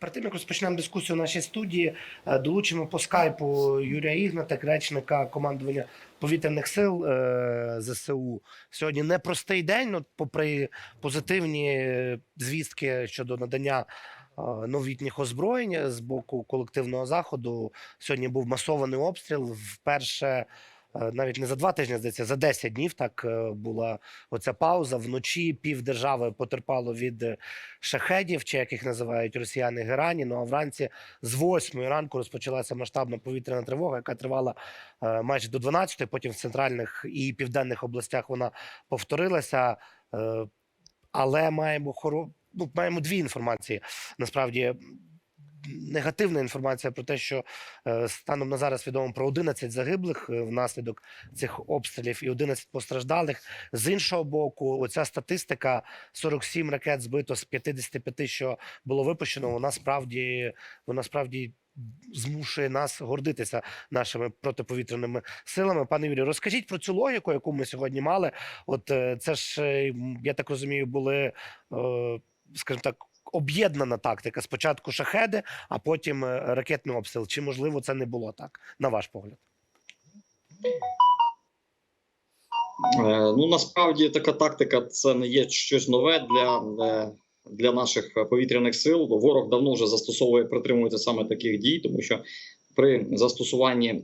Перед тим як розпочнемо дискусію в нашій студії, е, долучимо по скайпу Юрія Ігнатик, речника командування повітряних сил е, ЗСУ. Сьогодні непростий день, ну, попри позитивні е, звістки щодо надання новітніх озброєнь з боку колективного заходу. Сьогодні був масований обстріл. Вперше навіть не за два тижні, здається, за 10 днів так е, була оця пауза. Вночі пів держави потерпало від е, шахедів, чи як їх називають росіяни Герані. Ну а вранці з 8 ранку розпочалася масштабна повітряна тривога, яка тривала е, майже до 12, Потім в центральних і південних областях вона повторилася. Е, але маємо хоро... ну, маємо дві інформації. Насправді негативна інформація про те, що е, станом на зараз відомо про 11 загиблих е, внаслідок цих обстрілів і 11 постраждалих. З іншого боку, оця статистика 47 ракет збито з 55, що було випущено. Вона справді вона справді. Змушує нас гордитися нашими протиповітряними силами. Пане Юрію, розкажіть про цю логіку, яку ми сьогодні мали. От е, це ж я так розумію, були, скажімо так, об'єднана тактика. Спочатку шахеди, а потім е, ракетний обстріл. Чи можливо це не було так, на ваш погляд? Е, Ну насправді така тактика це не є щось нове для, е, для наших повітряних сил. Ворог давно вже застосовує, притримується саме таких дій, тому що при застосуванні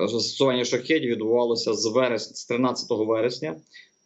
застосуванні шахедів відбувалося з вересня, з 13 вересня.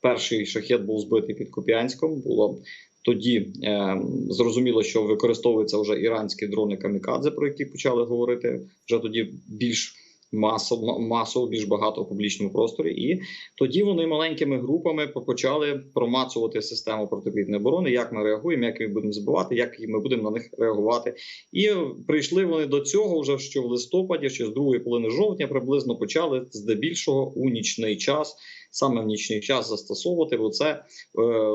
Перший шахет був збитий під Куп'янськом. Було тоді е, зрозуміло, що використовуються вже іранські дрони камікадзе, про які почали говорити вже тоді більш масово, масово більш багато в публічному просторі. І тоді вони маленькими групами почали промацувати систему протиповітряної оборони, як ми реагуємо, як ми будемо збивати, як ми будемо на них реагувати. І прийшли вони до цього вже що в листопаді, ще з другої половини жовтня, приблизно почали здебільшого у нічний час, саме в нічний час застосовувати, бо це е,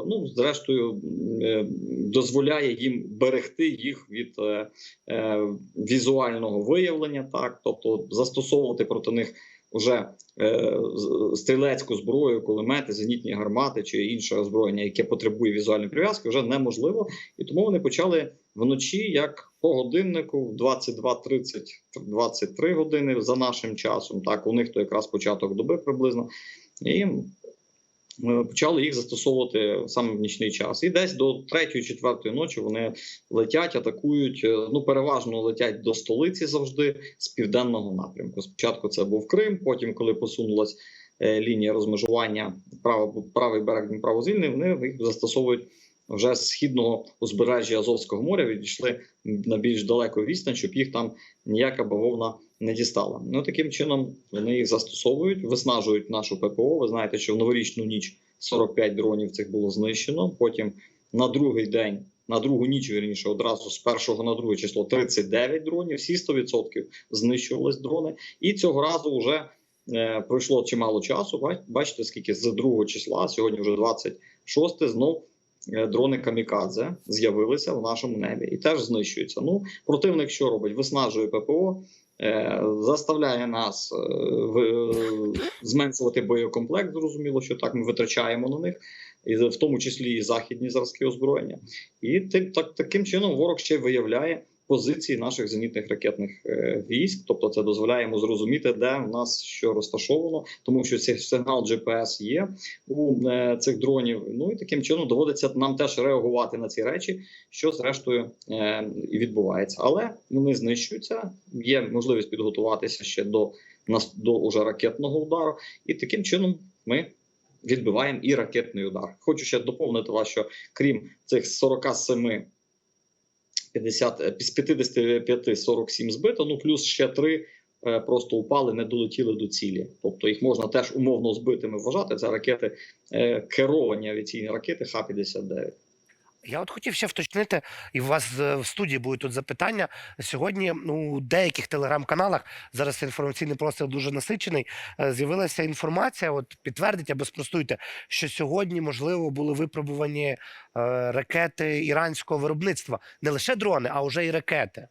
ну зрештою е, дозволяє їм берегти їх від е, візуального виявлення, так тобто застосовувати проти них вже е, стрілецьку зброю, кулемети, зенітні гармати чи інше озброєння, яке потребує візуальної прив'язки, вже неможливо. І тому вони почали вночі, як по годиннику, в 22.30-23 години за нашим часом. Так, у них то якраз початок доби приблизно. І почали їх застосовувати саме в нічний час. І десь до 3-4 ночі вони летять, атакують. е, Ну, переважно летять до столиці завжди з південного напрямку. Спочатку це був Крим, потім, коли посунулась е, лінія розмежування, правий берег Дніпра звільнений, вони їх застосовують. Вже з східного узбережжя Азовського моря відійшли на більш далеку відстань, щоб їх там ніяка бавовна не дістала. Ну таким чином вони їх застосовують, виснажують нашу ППО. Ви знаєте, що в новорічну ніч 45 дронів цих було знищено. Потім на другий день, на другу ніч вірніше, одразу з першого на друге число 39 дронів. Всі 100% знищувались дрони. І цього разу вже е, пройшло чимало часу. Бач- Бачите, скільки з другого числа, сьогодні вже 26, знов. Е, Дрони камікадзе з'явилися в нашому небі і теж знищуються. Ну противник що робить? Виснажує ППО, е, заставляє нас е, в- зменшувати боєкомплект. Зрозуміло, що так ми витрачаємо на них, і в тому числі і західні зразки озброєння. І тим так таким чином ворог ще виявляє позиції наших зенітних ракетних е, військ. Тобто, це дозволяє йому зрозуміти, де в нас що розташовано, тому що цей сигнал GPS є у е, цих дронів. Ну і таким чином доводиться нам теж реагувати на ці речі, що зрештою е, і відбувається. Але вони знищуються. Є можливість підготуватися ще до нас до уже ракетного удару, і таким чином ми. Відбиваємо і ракетний удар. Хочу ще доповнити вас, що крім цих 47 50, е, з 55 47 збито, ну плюс ще три е, просто упали, не долетіли до цілі. Тобто їх можна теж умовно збитими вважати. Це ракети е, керовані авіаційні ракети Х-59. Я от хотів ще вточнити, і у вас е, в студії будуть тут запитання. Сьогодні у деяких телеграм-каналах зараз інформаційний простір дуже насичений. е, З'явилася інформація, от підтвердіть або спростуйте, що сьогодні, можливо, були випробувані е, ракети іранського виробництва. Не лише дрони, а вже й ракети.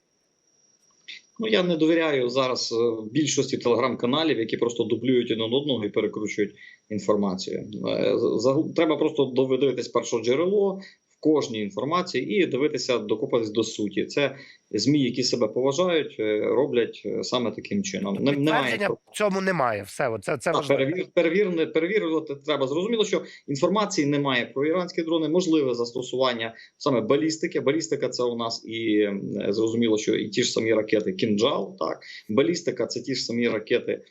Ну я не довіряю зараз більшості телеграм-каналів, які просто дублюють один одного і перекручують інформацію. Треба просто доведитись перше джерело. Кожній інформації і дивитися, докопатись до суті. Це змі, які себе поважають, е, роблять е, саме таким чином. Не- Немає в цьому немає. Все, це, це перевір, перевір, перевірювати треба. Зрозуміло, що інформації немає про іранські дрони. Можливе застосування саме балістики. Балістика це у нас і зрозуміло, що і ті ж самі ракети Кінджал. Так, балістика це ті ж самі ракети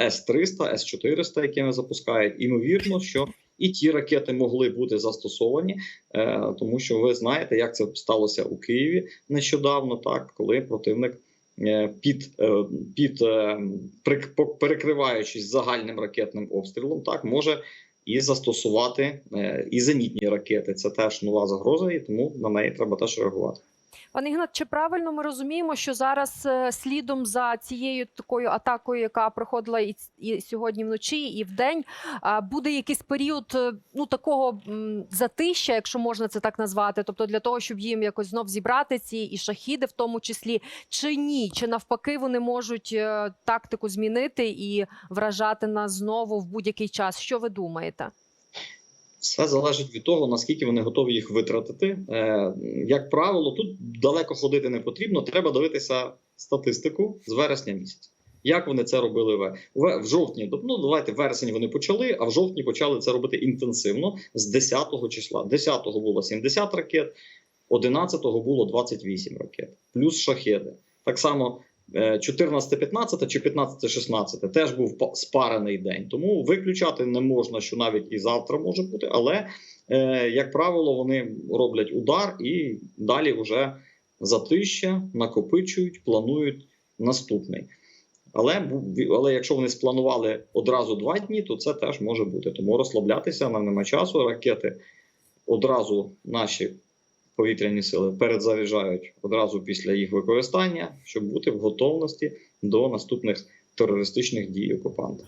С 300 С 400 які вони запускають. Імовірно, що і ті ракети могли бути застосовані, е, тому що ви знаєте, як це сталося у Києві нещодавно, так коли противник е, під, е, під перекриваючись загальним ракетним обстрілом, так може і застосувати і зенітні ракети. Це теж нова загроза, і тому на неї треба теж реагувати. Пане Ігнат, чи правильно ми розуміємо, що зараз е, слідом за цією такою атакою, яка проходила і, і сьогодні вночі, і вдень, буде якийсь період е, ну такого затища, якщо можна це так назвати, тобто для того, щоб їм якось знов зібрати ці і шахіди, в тому числі, чи ні, чи навпаки вони можуть е, тактику змінити і вражати нас знову в будь-який час? Що ви думаєте? Все залежить від того, наскільки вони готові їх витратити. Е, як правило, тут далеко ходити не потрібно. Треба дивитися статистику з вересня місяця. Як вони це робили в, в, жовтні? Ну давайте вересень вони почали, а в жовтні почали це робити інтенсивно з 10-го числа. 10 було 70 ракет, 11 було 28 ракет, плюс шахеди. Так само 14-15 чи 15-16 теж був спарений день. Тому виключати не можна, що навіть і завтра може бути. Але, е, як правило, вони роблять удар і далі вже затища, накопичують, планують наступний. Але, але якщо вони спланували одразу два дні, то це теж може бути. Тому розслаблятися нам нема часу. Ракети одразу наші повітряні сили передзаряджають одразу після їх використання, щоб бути в готовності до наступних терористичних дій окупанта.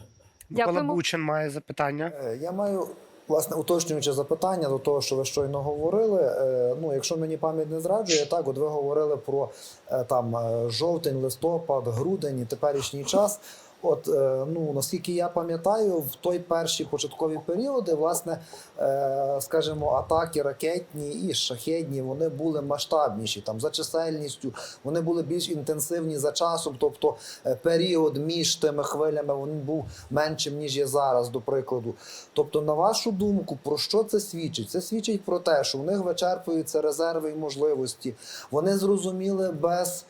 Микола. Бучин має запитання. Е, Я маю власне уточнююче запитання до того, що ви щойно говорили. Е, Ну, якщо мені пам'ять не зраджує, так от ви говорили про е, там жовтень, листопад, грудень і теперішній час. От е, ну наскільки я пам'ятаю, в той перші початкові періоди, власне, е, скажімо, атаки ракетні і шахедні вони були масштабніші там за чисельністю, вони були більш інтенсивні за часом. Тобто е, період між тими хвилями він був меншим ніж є зараз, до прикладу. Тобто, на вашу думку, про що це свідчить? Це свідчить про те, що в них вичерпуються резерви і можливості. Вони зрозуміли без,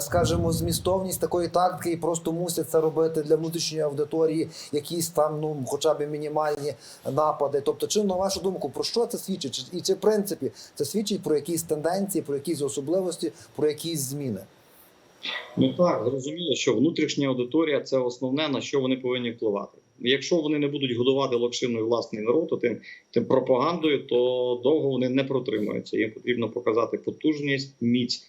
скажімо, змістовність такої тактики і просто мусять це робити для внутрішньої аудиторії, якісь там, ну хоча б мінімальні напади. Тобто, чи на вашу думку, про що це свідчить? Чи- І чи в принципі це свідчить про якісь тенденції, про якісь особливості, про якісь зміни? Ну так, зрозуміло, що внутрішня аудиторія це основне, на що вони повинні впливати. Якщо вони не будуть годувати локшиною власний народ, то тим, тим пропагандою, то довго вони не протримаються. Їм потрібно показати потужність, міць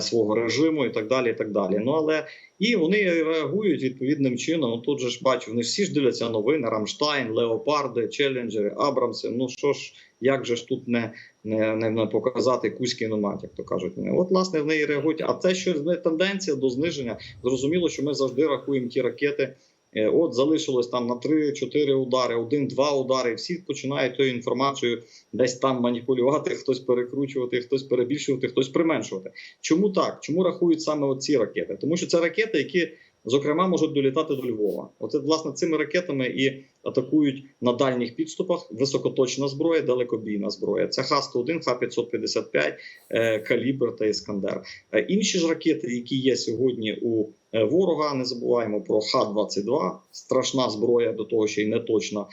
свого режиму і так далі. І так далі. Ну але і вони реагують відповідним чином. Тут же ж бачу, вони всі ж дивляться новини: Рамштайн, Леопарди, Челленджери, Абрамси. Ну що ж, як же ж тут не, не, не, не показати кузький номад, як то кажуть. От власне в неї реагують. А це що тенденція до зниження. Зрозуміло, що ми завжди рахуємо ті ракети. Е, От залишилось там на 3-4 удари, один-два удари. Всі починають тою інформацією десь там маніпулювати, хтось перекручувати, хтось перебільшувати, хтось применшувати. Чому так? Чому рахують саме оці ракети? Тому що це ракети, які зокрема можуть долітати до Львова. От власне цими ракетами і атакують на дальніх підступах високоточна зброя, далекобійна зброя. Це Х-101, Х-555, е, Калібр та Іскандер. Е, Інші ж ракети, які є сьогодні у е, ворога, не забуваємо про Х-22, страшна зброя, до того ще й не точна.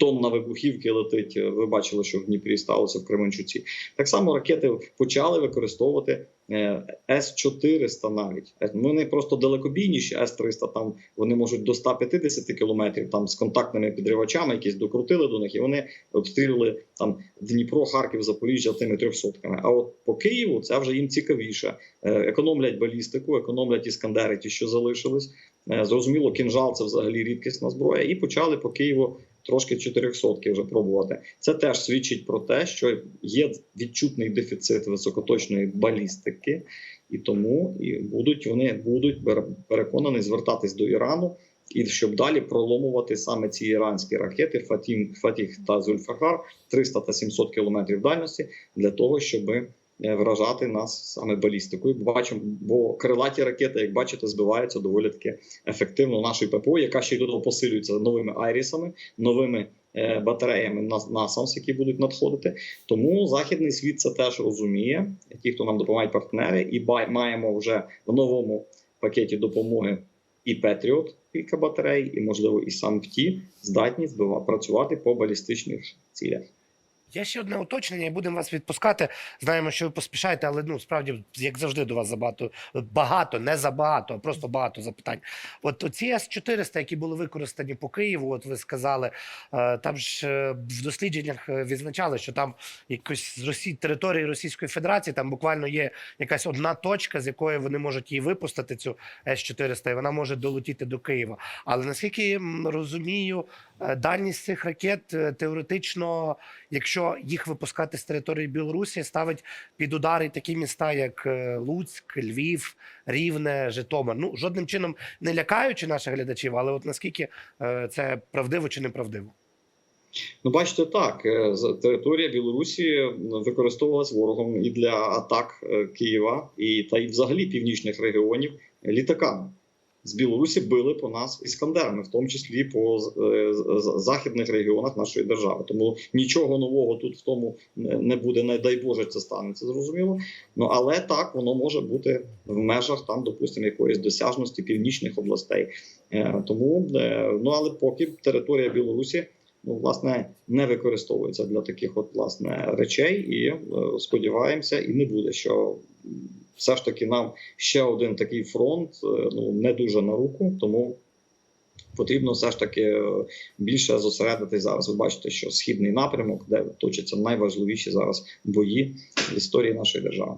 Е, Тонна вибухівки летить. Ви бачили, що в Дніпрі сталося в Кременчуці. Так само ракети почали використовувати е, С-400 навіть. Е, Вони просто далекобійніші, С-300 там вони можуть до 150 кілометрів там з контактними підривачами, якісь докрутили до них, і вони обстрілювали там Дніпро, Харків, Запоріжжя тими трьохсотками. А от по Києву це вже їм цікавіше. Е, Економлять балістику, економлять іскандери, ті, що залишились. Е, Зрозуміло, кінжал це взагалі рідкісна зброя, і почали по Києву. Трошки 400 вже пробувати. Це теж свідчить про те, що є відчутний дефіцит високоточної балістики, і тому і будуть вони будуть пере- переконані звертатись до Ірану і щоб далі проломувати саме ці іранські ракети Фатім, Фатіх та Зульфахар 300 та 700 кілометрів дальності для того, щоб вражати нас саме балістикою. Бачимо, бо крилаті ракети, як бачите, збиваються доволі таки ефективно нашою ППО, яка ще й додому посилюється новими айрісами, новими е, батареями на NASAMS, які будуть надходити. Тому західний світ це теж розуміє. Ті, хто нам допомагають партнери, і маємо вже в новому пакеті допомоги і Петріот, кілька батарей, і можливо і сам ПТІ здатні збива працювати по балістичних цілях. Є ще одне уточнення, і будемо вас відпускати. Знаємо, що ви поспішаєте, але ну справді, як завжди, до вас забагато багато, не забагато, а просто багато запитань. От ці С-400, які були використані по Києву, от ви сказали, е, там ж е, в дослідженнях е, відзначали, що там якось з Росії території Російської Федерації там буквально є якась одна точка, з якої вони можуть її випустити, цю С-400, і вона може долетіти до Києва. Але наскільки я розумію, дальність цих ракет теоретично, якщо їх випускати з території Білорусі, ставить під удари такі міста, як е, Луцьк, Львів, Рівне, Житомир. Ну жодним чином не лякаючи наших глядачів, але от наскільки е, це правдиво чи неправдиво? Ну, бачите, так е, територія Білорусі використовувалась ворогом і для атак Києва, і та й взагалі північних регіонів літаками. З Білорусі били по нас іскандерами, в тому числі по е, з- західних регіонах нашої держави. Тому нічого нового тут в тому не буде. Не дай Боже, це станеться зрозуміло. Ну але так воно може бути в межах там, допустимо, якоїсь досяжності північних областей. Е, Тому е, ну але поки територія Білорусі ну, власне не використовується для таких от власне речей, і е, сподіваємося, і не буде, що все ж таки нам ще один такий фронт е, ну не дуже на руку, тому. Потрібно все ж таки е, більше зосередитись зараз. Ви бачите, що східний напрямок, де точаться найважливіші зараз бої в історії нашої держави.